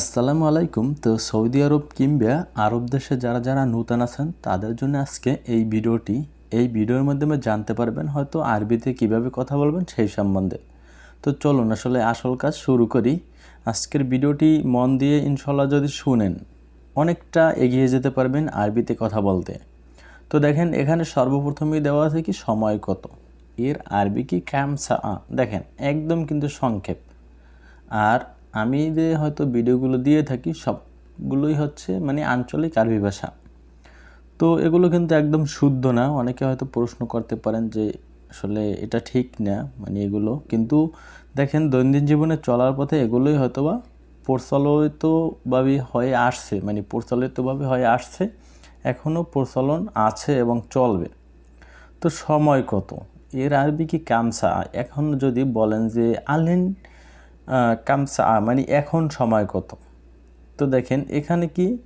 আসসালামু আলাইকুম। তো সৌদি আরব কিংবা আরব দেশে যারা যারা নূতন আছেন, তাদের জন্য আজকে এই ভিডিওটি, এই ভিডিওর মাধ্যমে জানতে পারবেন হয়তো আরবিতে কীভাবে কথা বলবেন সেই সম্বন্ধে। তো চলুন আসলে আসল কাজ শুরু করি। আজকের ভিডিওটি মন দিয়ে ইনশাল্লাহ যদি শুনেন, অনেকটা এগিয়ে যেতে পারবেন আরবিতে কথা বলতে। তো দেখেন, এখানে সর্বপ্রথমেই দেওয়া আছে কি, সময় কত? এর আরবি কি ক্যামসা দেখেন, একদম কিন্তু সংক্ষেপ। আর আমি যে হয়তো ভিডিওগুলো দিয়ে থাকি, সবগুলোই হচ্ছে মানে আঞ্চলিক আরবি ভাষা। তো এগুলো কিন্তু একদম শুদ্ধ না। অনেকে হয়তো প্রশ্ন করতে পারেন যে আসলে এটা ঠিক না মানে এগুলো। কিন্তু দেখেন, দৈনন্দিন জীবনে চলার পথে এগুলোই হয়তো বা প্রচলিতভাবে হয়ে আসছে মানে প্রচলিতভাবে হয়ে আসছে এখনও প্রচলন আছে এবং চলবে। তো সময় কত? এর আরবি কি কামসা? এখন যদি বলেন যে আলিন কামসা মানে এখন সময় কত? তো দেখেন, এখানে কি?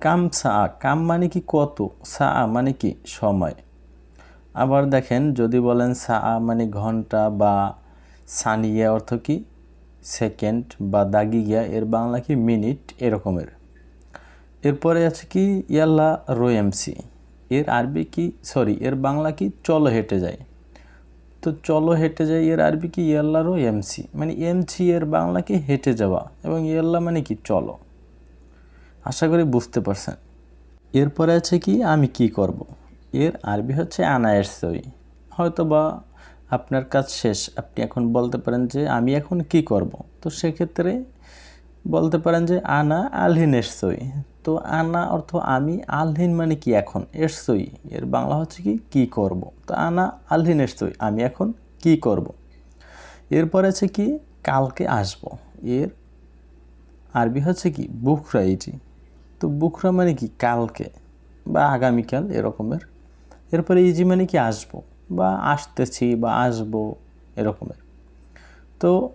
কামসা, কাম মানে কি কত? সা মানে কি সময়? আবার দেখেন, যদি বলেন সা মানে ঘণ্টা বা সানিয়া অর্থ কি? সেকেন্ড বা দাগিয়া এর বাংলা কি? মিনিট, এরকমের। এরপরে আছে কি? ইয়াল্লা রোএমসি। এর আরবি কি? সরি, এর বাংলা কি? চলো হেঁটে যায়। তো চলো হেঁটে যাই, এর আরবি কি? ইয়াল্লারও এমসি মানে এমসি এর বাংলা কি? হেঁটে যাওয়া। এবং ইয়াল্লা মানে কি? চলো। আশা করি বুঝতে পারছেন। এরপরে আছে কি? আমি কি করব। এর আরবি হচ্ছে আনায়ের সই হয়তো বা আপনার কাজ শেষ। আপনি এখন বলতে পারেন যে আমি এখন কি করব। তো সেক্ষেত্রে বলতে পারেন যে আনা আলহিন এসই তো আনা অর্থ আমি, আলহীন মানে কি এখন? এসই এর বাংলা হচ্ছে কি? কি করব? তো আনা, আলহীন এসই আমি এখন কি করব? এরপর আছে কি? কালকে আসব। এর আরবি হচ্ছে কি? বুকরা ইজি তো বুকরা মানে কি? কালকে বা আগামীকাল এরকমের। এরপরে ইজি মানে কি? আসব বা আসতেছি বা আসব এরকমের। তো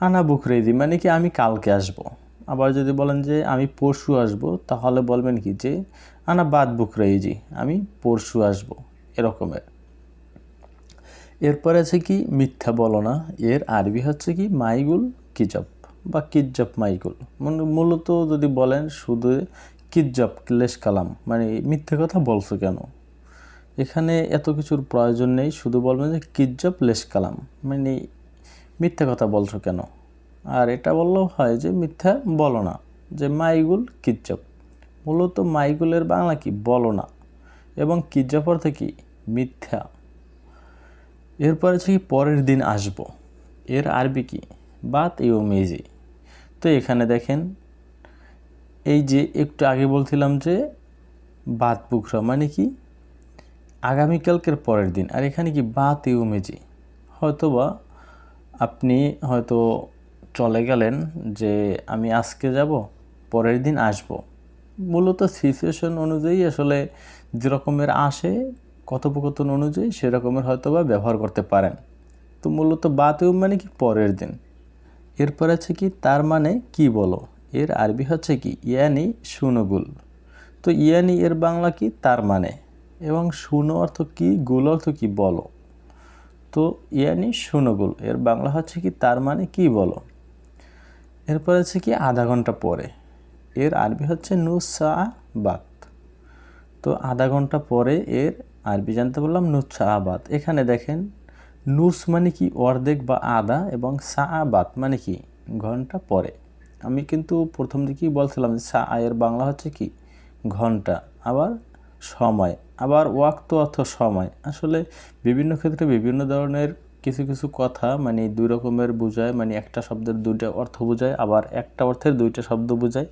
আনা বুকরেদি মানে কি? আমি কালকে আসব। আবার যদি বলেন যে আমি পরশু আসব, তাহলে বলবেন কি যে, আনা বাদ বুক বুকরেজি আমি পরশু আসব। এরকমের। এরপরে আছে কি, মিথ্যা বলো না। এর আরবি হচ্ছে কি, মাইগুল কিজব বা কিজ্জব মাইগুল। মানে মূলত যদি বলেন শুধু কিজ্জব ক্লেশ কালাম মানে মিথ্যে কথা বলছো কেন? এখানে এত কিছুর প্রয়োজন নেই, শুধু বলবেন যে কিজ্জব লেশ কালাম মানে মিথ্যা কথা বলছো কেন? আর এটা বললেও হয় যে মিথ্যা বলো না, যে মাইগুল কিজ্জব মূলত মাইগুলের বাংলা কি? বলো না। এবং কিজ্জব অর্থে কি মিথ্যা। এরপর আছে কি? পরের দিন আসব। এর আরবি কি? বাত ইউ মেজি। তো এখানে দেখেন, এই যে একটু আগে বলছিলাম যে বাত বুকরা মানে কি? আগামীকালকের পরের দিন। আর এখানে কি? বাত ইউ মেজি। হয়তোবা আপনি হয়তো চলে গেলেন যে আমি আজকে যাব, পরের দিন আসব। মূলত সিচুয়েশন অনুযায়ী আসলে যেরকমের আসে, কথোপকথন অনুযায়ী সেরকমের হয়তো বা ব্যবহার করতে পারেন। তো মূলত বাতেও মানে কি পরের দিন? এরপর আছে কি, তার মানে কি বলো? এর আরবি হচ্ছে কি, ইয়ানি সুনগুল তো ইয়ানি এর বাংলা কি, তার মানে। এবং শুনো অর্থ কি, গুল অর্থ কি, বলো। তো ইয়ানি শুনগুল, এর বাংলা হচ্ছে কি, তার মানে কি বলো? এরপর আছে কি আধা ঘণ্টা পরে। এর আরবি হচ্ছে নুসা বাত তো আধা ঘণ্টা পরে এর আরবি জানতে বললাম নুসা আবাদ এখানে দেখেন, নুস মানে কি অর্ধেক বা আদা এবং সা আবাদ মানে কি ঘণ্টা পরে। আমি কিন্তু প্রথম দিকেই বলছিলাম যে সা এর বাংলা হচ্ছে কি ঘণ্টা, আবার সময়, আবার ওয়াক্ত অর্থ সময়। আসলে বিভিন্ন ক্ষেত্রে বিভিন্ন ধরনের কিছু কিছু কথা মানে দুই রকমের বোঝায় মানে একটা শব্দের দুইটা অর্থ বোঝায়, আবার একটা অর্থের দুইটা শব্দ বোঝায়।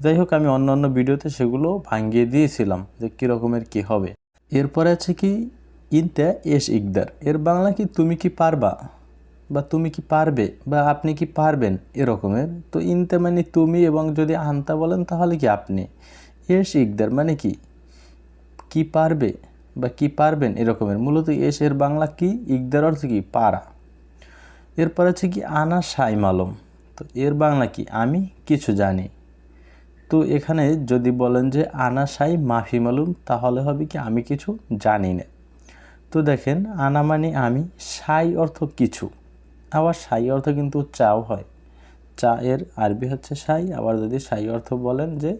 যাই হোক, আমি অন্য অন্য ভিডিওতে সেগুলো ভাঙিয়ে দিয়েছিলাম যে কী রকমের কী হবে। এরপরে আছে কি, ইনতে এস ইকদার। এর বাংলা কি, তুমি কি পারবা? বা তুমি কি পারবে? বা আপনি কি পারবেন? এরকমের তো ইনতে মানে তুমি এবং যদি আনতা বলেন, তাহলে কি আপনি? এস ইকদার মানে কি? কি পারবে? বা কি পারবেন এরকমের? মূলত এস এর বাংলা কি? ইকদার অর্থ কি? পারা। এরপর আছে কি আনা সাই মালম। তো এর বাংলা কি? আমি কিছু জানি। তো এখানে যদি বলেন যে আনা সাই মাফি মালুম, তাহলে হবে কি আমি কিছু জানি না। তো দেখেন, আনা মানে আমি, সাই অর্থ কিছু। আবার সাই অর্থ কিন্তু চাও হয়। চা এর আরবি হচ্ছে সাই, আবার যদি সাই অর্থ বলেন যে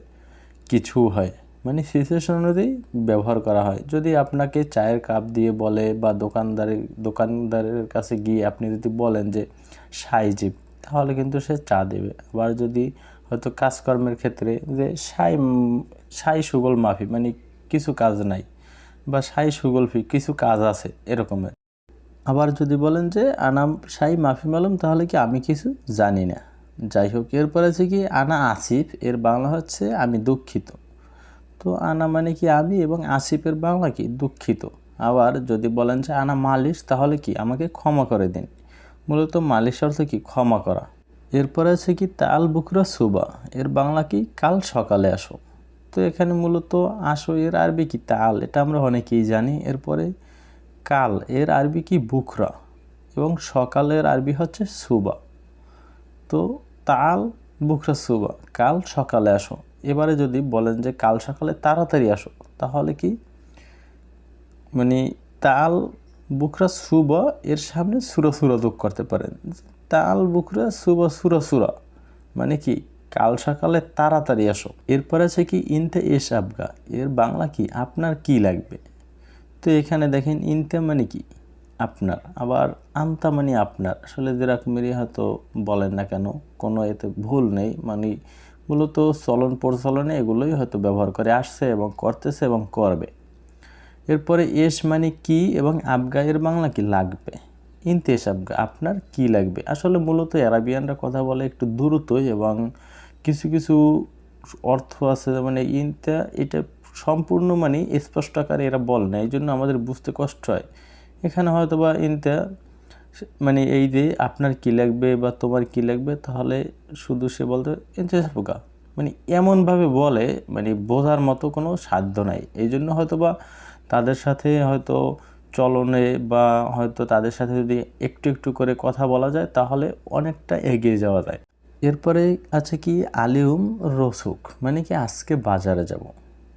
কিছু হয়। মানে সিচুয়েশন অনুযায়ী ব্যবহার করা হয়। যদি আপনাকে চায়ের কাপ দিয়ে বলে বা দোকানদারের দোকানদারের কাছে গিয়ে আপনি যদি বলেন যে সাই জিপ তাহলে কিন্তু সে চা দেবে। আবার যদি হয়তো কাজকর্মের ক্ষেত্রে যে সাই সাই সুগল মাফি মানে কিছু কাজ নাই বা সাই সুগল ফি কিছু কাজ আছে এরকমের আবার যদি বলেন যে আনাম সাই মাফি মালুম তাহলে কি আমি কিছু জানি না? যাই হোক, এরপর আছে কি, আনা আসিফ এর বাংলা হচ্ছে, আমি দুঃখিত তো আনা মানে কি আমি এবং আসিফের বাংলা কি? দুঃখিত। আবার যদি বলেন যে আনা মালিশ, তাহলে কি? আমাকে ক্ষমা করে দিন। মূলত মালিশ অর্থ কি? ক্ষমা করা। এরপর আছে কি? তাল বুকরা সুবা। এর বাংলা কি? কাল সকালে আসো। তো এখানে মূলত আসো এর আরবি কি? তাল। এটা আমরা অনেকেই জানি। এরপরে কাল, এর আরবি কি? বুকরা। এবং সকালের আরবি হচ্ছে সুবা। তো তাল বুকরা সুবা। কাল সকালে আসো। এবারে যদি বলেন যে কাল সকালে তাড়াতাড়ি আসো, তাহলে কি? মানে তাল বুকরা সুবা এর সামনে সুরা সুরা যোগ করতে পারেন। তাল বুকরা সুবা সুরা সুরা। মানে কি? কাল সকালে তাড়াতাড়ি আসো। এরপর আছে কি? ইনতে এস আবগা। এর বাংলা কি? আপনার কি লাগবে? তো এখানে দেখেন, ইনতে মানে কি? আপনার। আবার আন্তা মানে আপনার। আসলে যেরকমেরই হয়তো বলেন না কেন, কোনো এতে ভুল নেই। মানে মূলত চলন প্রচলনে এগুলোই হয়তো ব্যবহার করে, আসছে এবং করতেছে এবং করবে। এরপরে এস মানে কি এবং আবগা এর বাংলা কি লাগবে? ইনতেস আবগা আপনার কি লাগবে? আসলে মূলত অ্যারাবিয়ানরা কথা বলে একটু দ্রুতই এবং কিছু কিছু অর্থ আছে মানে ইনটা এটা সম্পূর্ণ মানে স্পষ্ট আকারে এরা বল না এই জন্য আমাদের বুঝতে কষ্ট হয়। এখানে হয়তো বা ইনটা মানে এই যে আপনার কি লাগবে বা তোমার কি লাগবে, তাহলে শুধু সে বলতে আবগা মানে এমনভাবে বলে মানে বোঝার মতো কোনো সাধ্য নাই। এই জন্য হয়তো বা তাদের সাথে হয়তো চলনে বা হয়তো তাদের সাথে যদি একটু একটু করে কথা বলা যায়, তাহলে অনেকটা এগিয়ে যাওয়া যায়। এরপরে আছে কি, আলিউম রসুক মানে কি আজকে বাজারে যাব।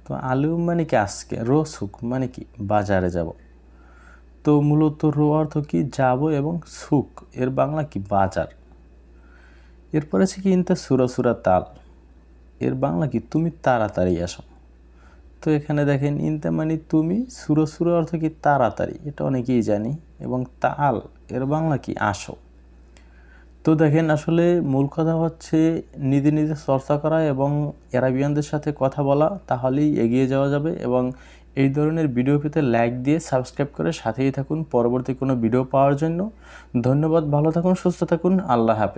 তো আলিউম মানে কি আজকে? রসুক মানে কি? বাজারে যাব। তো মূলত রো অর্থ কি? যাব এবং সুক এর বাংলা কি? বাজার। এরপরে আছে কি? ইনতা সুরা সুরা তাল। এর বাংলা কি? তুমি তাড়াতাড়ি আসো। তো এখানে দেখেন, ইনতা মানে তুমি, সুরো সুরো অর্থ কি? তাড়াতাড়ি। এটা অনেকেই জানি। এবং তাল, এর বাংলা কি? আসো। তো দেখেন, আসলে মূল কথা হচ্ছে নিজে নিজে চর্চা করা এবং অ্যারাবিয়ানদের সাথে কথা বলা, তাহলেই এগিয়ে যাওয়া যাবে এবং এই ধরনের ভিডিও পেতে লাইক দিয়ে সাবস্ক্রাইব করে সাথেই থাকুন। পরবর্তী কোনো ভিডিও পাওয়ার জন্য ধন্যবাদ, ভালো থাকুন, সুস্থ থাকুন, আল্লাহ হাফেজ।